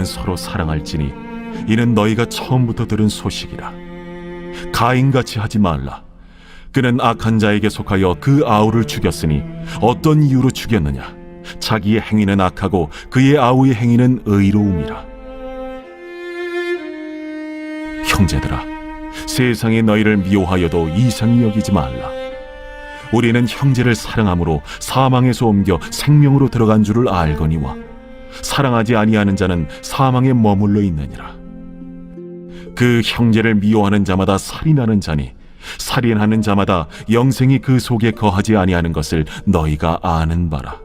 우리는 서로 사랑할지니 이는 너희가 처음부터 들은 소식이라. 가인같이 하지 말라. 그는 악한 자에게 속하여 그 아우를 죽였으니 어떤 이유로 죽였느냐? 자기의 행위는 악하고 그의 아우의 행위는 의로움이라. 형제들아 세상에 너희를 미워하여도 이상히 여기지 말라. 우리는 형제를 사랑함으로 사망에서 옮겨 생명으로 들어간 줄을 알거니와 사랑하지 아니하는 자는 사망에 머물러 있느니라. 그 형제를 미워하는 자마다 살인하는 자니 살인하는 자마다 영생이 그 속에 거하지 아니하는 것을 너희가 아는 바라.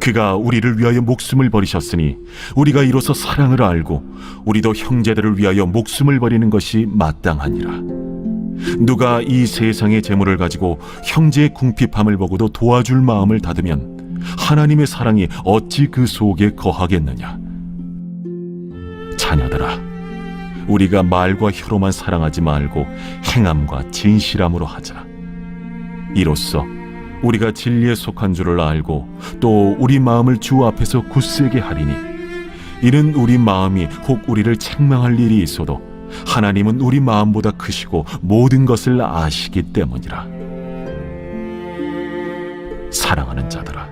그가 우리를 위하여 목숨을 버리셨으니 우리가 이로써 사랑을 알고 우리도 형제들을 위하여 목숨을 버리는 것이 마땅하니라. 누가 이 세상의 재물을 가지고 형제의 궁핍함을 보고도 도와줄 마음을 닫으면 하나님의 사랑이 어찌 그 속에 거하겠느냐? 자녀들아 우리가 말과 혀로만 사랑하지 말고 행함과 진실함으로 하자. 이로써 우리가 진리에 속한 줄을 알고 또 우리 마음을 주 앞에서 굳세게 하리니 이는 우리 마음이 혹 우리를 책망할 일이 있어도 하나님은 우리 마음보다 크시고 모든 것을 아시기 때문이라. 사랑하는 자들아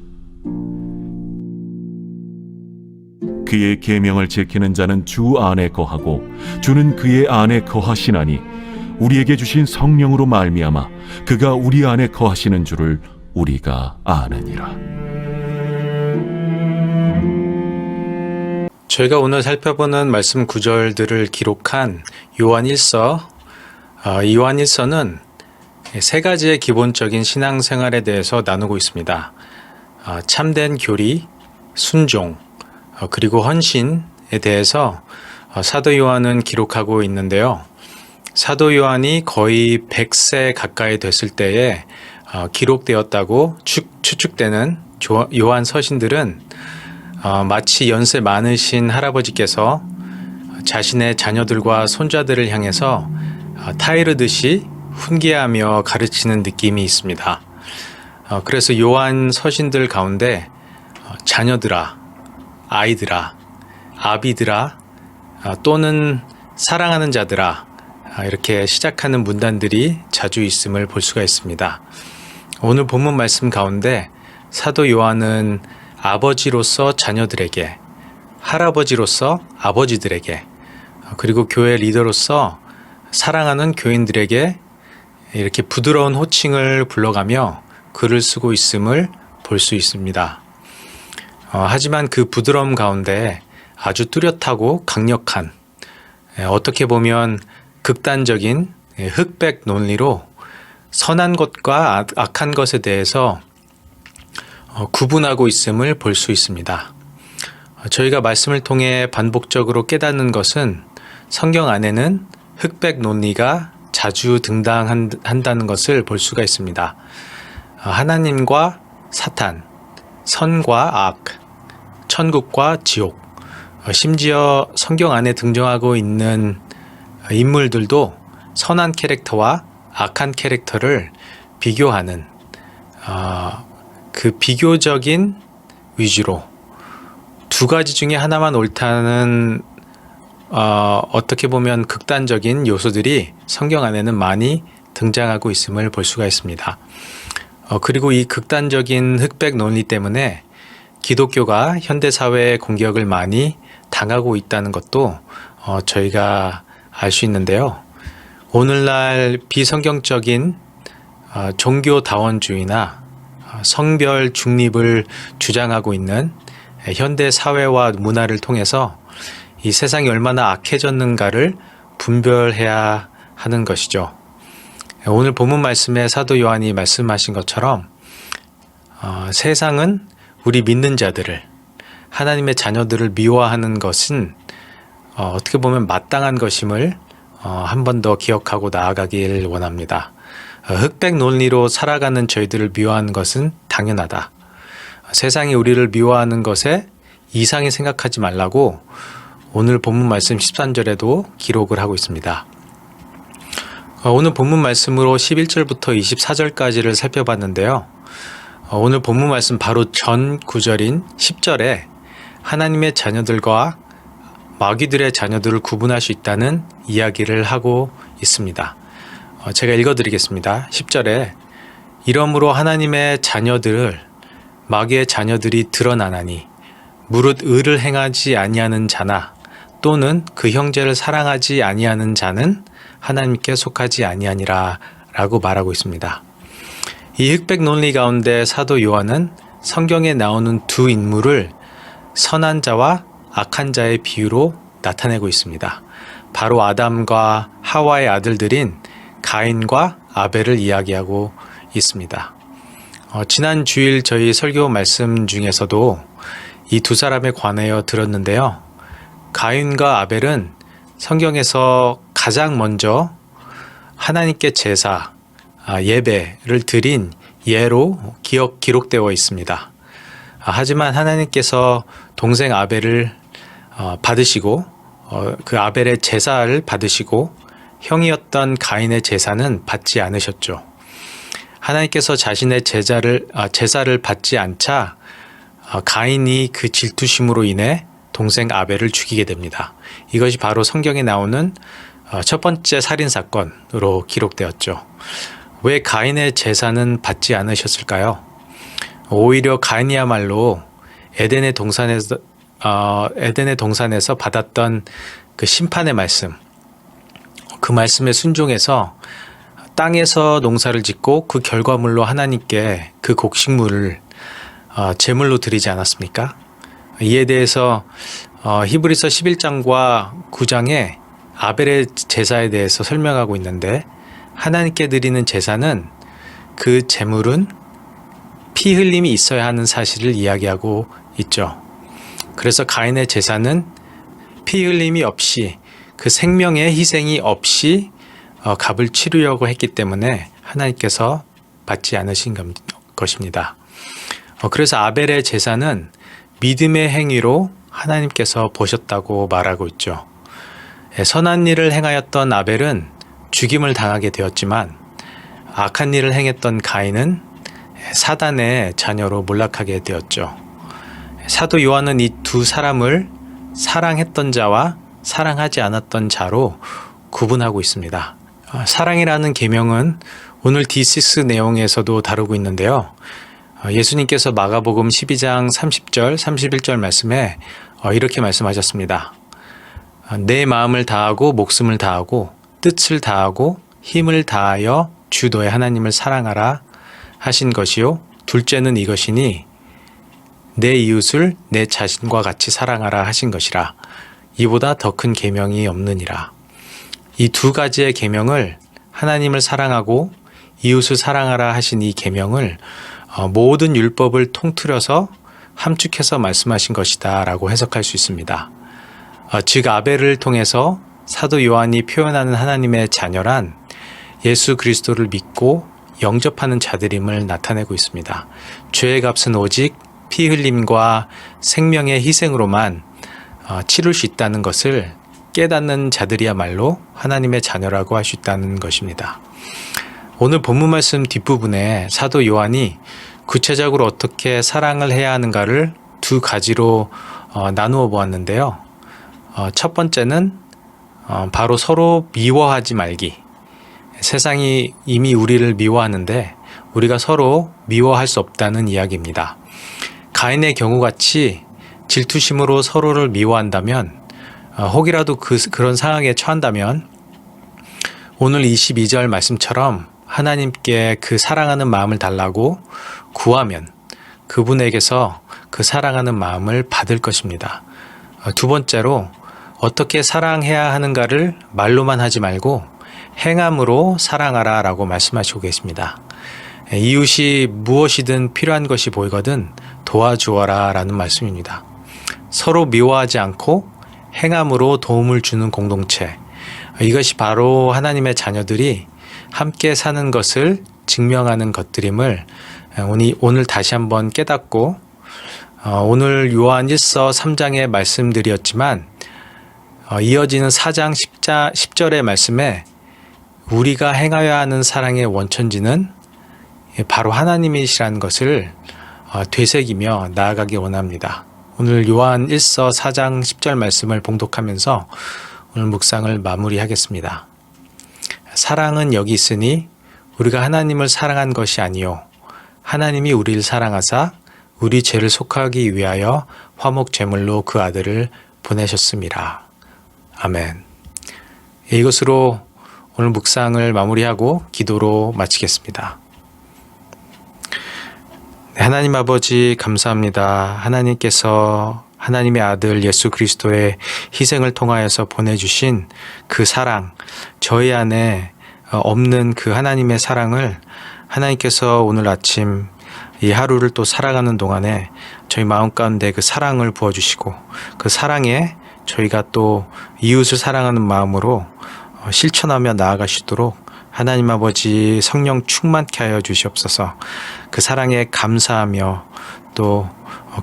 그의 계명을 지키는 자는 주 안에 거하고 주는 그의 안에 거하시나니 우리에게 주신 성령으로 말미암아 그가 우리 안에 거하시는 줄을 우리가 아느니라. 저희가 오늘 살펴보는 말씀 구절들을 기록한 요한 1서, 어, 이 요한 1서는 세 가지의 기본적인 신앙생활에 대해서 나누고 있습니다. 어, 참된 교리, 순종, 어, 그리고 헌신에 대해서 어, 사도 요한은 기록하고 있는데요. 사도 요한이 거의 100세 가까이 됐을 때에 어, 기록되었다고 추, 추측되는 조- 요한 서신들은 어, 마치 연세 많으신 할아버지께서 자신의 자녀들과 손자들을 향해서 어, 타이르듯이 훈계하며 가르치는 느낌이 있습니다. 어, 그래서 요한 서신들 가운데 어, 자녀들아, 아이들아, 아비들아, 어, 또는 사랑하는 자들아 아, 이렇게 시작하는 문단들이 자주 있음을 볼 수가 있습니다. 오늘 본문 말씀 가운데 사도 요한은 아버지로서 자녀들에게, 할아버지로서 아버지들에게, 어, 그리고 교회 리더로서 사랑하는 교인들에게 이렇게 부드러운 호칭을 불러가며 글을 쓰고 있음을 볼 수 있습니다. 어, 하지만 그 부드러움 가운데 아주 뚜렷하고 강력한, 에, 어떻게 보면 극단적인 예, 흑백 논리로 선한 것과 악- 악한 것에 대해서 어, 구분하고 있음을 볼 수 있습니다. 어, 저희가 말씀을 통해 반복적으로 깨닫는 것은 성경 안에는 흑백 논리가 자주 등장한다는 것을 볼 수가 있습니다. 어, 하나님과 사탄, 선과 악, 천국과 지옥, 어, 심지어 성경 안에 등장하고 있는 인물들도 선한 캐릭터와 악한 캐릭터를 비교하는 어, 그 비교적인 위주로 두 가지 중에 하나만 옳다는 어, 어떻게 보면 극단적인 요소들이 성경 안에는 많이 등장하고 있음을 볼 수가 있습니다. 어, 그리고 이 극단적인 흑백 논리 때문에 기독교가 현대 사회의 공격을 많이 당하고 있다는 것도 어, 저희가 알 수 있는데요. 오늘날 비성경적인 어, 종교다원주의나 어, 성별 중립을 주장하고 있는 현대 사회와 문화를 통해서 이 세상이 얼마나 악해졌는가를 분별해야 하는 것이죠. 오늘 본문 말씀에 사도 요한이 말씀하신 것처럼 어, 세상은 우리 믿는 자들을 하나님의 자녀들을 미워하는 것은 어, 어떻게 보면 마땅한 것임을 어, 한 번 더 기억하고 나아가길 원합니다. 어, 흑백 논리로 살아가는 저희들을 미워하는 것은 당연하다. 세상이 우리를 미워하는 것에 이상히 생각하지 말라고 오늘 본문 말씀 13절에도 기록을 하고 있습니다. 어, 오늘 본문 말씀으로 11절부터 24절까지를 살펴봤는데요. 어, 오늘 본문 말씀 바로 전 구절인 10절에 하나님의 자녀들과 마귀들의 자녀들을 구분할 수 있다는 이야기를 하고 있습니다. 어, 제가 읽어드리겠습니다. 10절에 이러므로 하나님의 자녀들을 마귀의 자녀들이 드러나나니 무릇 의를 행하지 아니하는 자나 또는 그 형제를 사랑하지 아니하는 자는 하나님께 속하지 아니하니라 라고 말하고 있습니다. 이 흑백 논리 가운데 사도 요한은 성경에 나오는 두 인물을 선한 자와 악한 자의 비유로 나타내고 있습니다. 바로 아담과 하와의 아들들인 가인과 아벨을 이야기하고 있습니다. 어, 지난 주일 저희 설교 말씀 중에서도 이 두 사람에 관하여 들었는데요. 가인과 아벨은 성경에서 가장 먼저 하나님께 제사, 아, 예배를 드린 예로 기억, 기록되어 있습니다. 아, 하지만 하나님께서 동생 아벨을 어, 받으시고 어, 그 아벨의 제사를 받으시고 형이었던 가인의 제사는 받지 않으셨죠. 하나님께서 자신의 제자를 아, 제사를 받지 않자 아, 가인이 그 질투심으로 인해 동생 아벨을 죽이게 됩니다. 이것이 바로 성경에 나오는 어, 첫 번째 살인 사건으로 기록되었죠. 왜 가인의 제사는 받지 않으셨을까요? 오히려 가인이야말로 에덴의 동산에서 어, 에덴의 동산에서 받았던 그 심판의 말씀, 그 말씀에 순종해서 땅에서 농사를 짓고 그 결과물로 하나님께 그 곡식물을 어, 제물로 드리지 않았습니까? 이에 대해서 어, 히브리서 11장과 9장에 아벨의 제사에 대해서 설명하고 있는데 하나님께 드리는 제사는 그 제물은 피 흘림이 있어야 하는 사실을 이야기하고 있죠. 그래서 가인의 제사는 피 흘림이 없이 그 생명의 희생이 없이 어, 값을 치르려고 했기 때문에 하나님께서 받지 않으신 것- 것입니다. 어, 그래서 아벨의 제사는 믿음의 행위로 하나님께서 보셨다고 말하고 있죠. 예, 선한 일을 행하였던 아벨은 죽임을 당하게 되었지만 악한 일을 행했던 가인은 사단의 자녀로 몰락하게 되었죠. 사도 요한은 이 두 사람을 사랑했던 자와 사랑하지 않았던 자로 구분하고 있습니다. 어, 사랑이라는 계명은 오늘 D6 내용에서도 다루고 있는데요. 어, 예수님께서 마가복음 12장 30절, 31절 말씀에 어, 이렇게 말씀하셨습니다. 어, 내 마음을 다하고 목숨을 다하고 뜻을 다하고 힘을 다하여 주 너의 하나님을 사랑하라 하신 것이요. 둘째는 이것이니 내 이웃을 내 자신과 같이 사랑하라 하신 것이라. 이보다 더 큰 계명이 없느니라. 이 두 가지의 계명을 하나님을 사랑하고 이웃을 사랑하라 하신 이 계명을 어, 모든 율법을 통틀어서 함축해서 말씀하신 것이다라고 해석할 수 있습니다. 어, 즉 아벨을 통해서 사도 요한이 표현하는 하나님의 자녀란 예수 그리스도를 믿고 영접하는 자들임을 나타내고 있습니다. 죄의 값은 오직 피 흘림과 생명의 희생으로만 어, 치룰 수 있다는 것을 깨닫는 자들이야말로 하나님의 자녀라고 할 수 있다는 것입니다. 오늘 본문 말씀 뒷부분에 사도 요한이 구체적으로 어떻게 사랑을 해야 하는가를 두 가지로 어, 나누어 보았는데요. 어, 첫 번째는 어, 바로 서로 미워하지 말기. 세상이 이미 우리를 미워하는데 우리가 서로 미워할 수 없다는 이야기입니다. 가인의 경우 같이 질투심으로 서로를 미워한다면 어, 혹이라도 그, 그런 상황에 처한다면 오늘 22절 말씀처럼 하나님께 그 사랑하는 마음을 달라고 구하면 그분에게서 그 사랑하는 마음을 받을 것입니다. 어, 두 번째로 어떻게 사랑해야 하는가를 말로만 하지 말고 행함으로 사랑하라 라고 말씀하시고 계십니다. 예, 이웃이 무엇이든 필요한 것이 보이거든 도와주어라 라는 말씀입니다. 서로 미워하지 않고 행함으로 도움을 주는 공동체. 이것이 바로 하나님의 자녀들이 함께 사는 것을 증명하는 것들임을 오늘, 오늘 다시 한번 깨닫고 어, 오늘 요한 1서 3장의 말씀들이었지만 어, 이어지는 4장 10자, 10절의 말씀에 우리가 행하여야 하는 사랑의 원천지는 바로 하나님이시라는 것을 어, 되새기며 나아가기 원합니다. 오늘 요한 1서 4장 10절 말씀을 봉독하면서 오늘 묵상을 마무리하겠습니다. 사랑은 여기 있으니 우리가 하나님을 사랑한 것이 아니요 하나님이 우리를 사랑하사 우리 죄를 속하기 위하여 화목 제물로 그 아들을 보내셨습니다. 아멘. 이것으로 오늘 묵상을 마무리하고 기도로 마치겠습니다. 네, 하나님 아버지 감사합니다. 하나님께서 하나님의 아들 예수 그리스도의 희생을 통하여서 보내주신 그 사랑, 저희 안에 어, 없는 그 하나님의 사랑을 하나님께서 오늘 아침 이 하루를 또 살아가는 동안에 저희 마음 가운데 그 사랑을 부어주시고 그 사랑에 저희가 또 이웃을 사랑하는 마음으로 어, 실천하며 나아가시도록 하나님 아버지 성령 충만케 하여 주시옵소서 그 사랑에 감사하며 또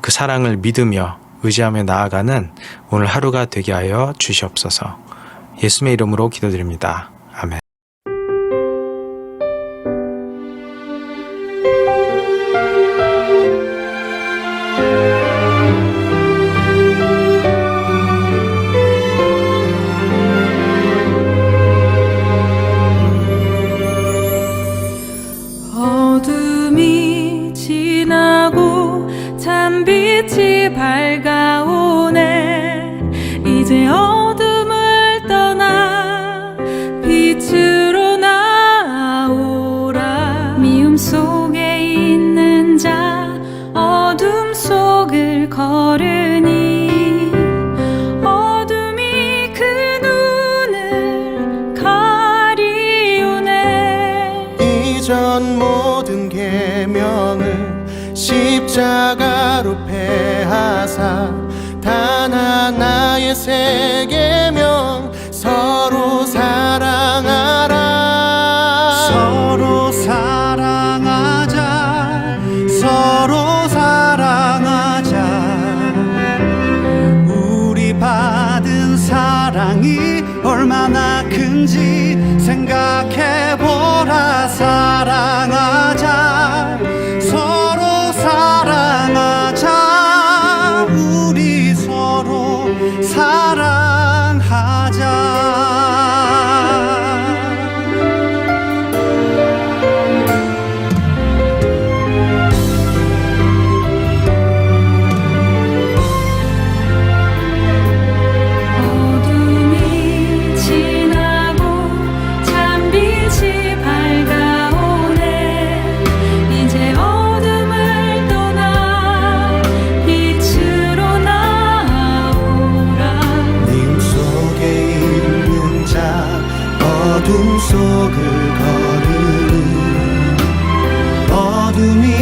그 사랑을 믿으며 의지하며 나아가는 오늘 하루가 되게 하여 주시옵소서 예수님의 이름으로 기도드립니다. 밝아오네. 이제 어둠을 떠나 빛으 어둠 속을 걸으니 어둠이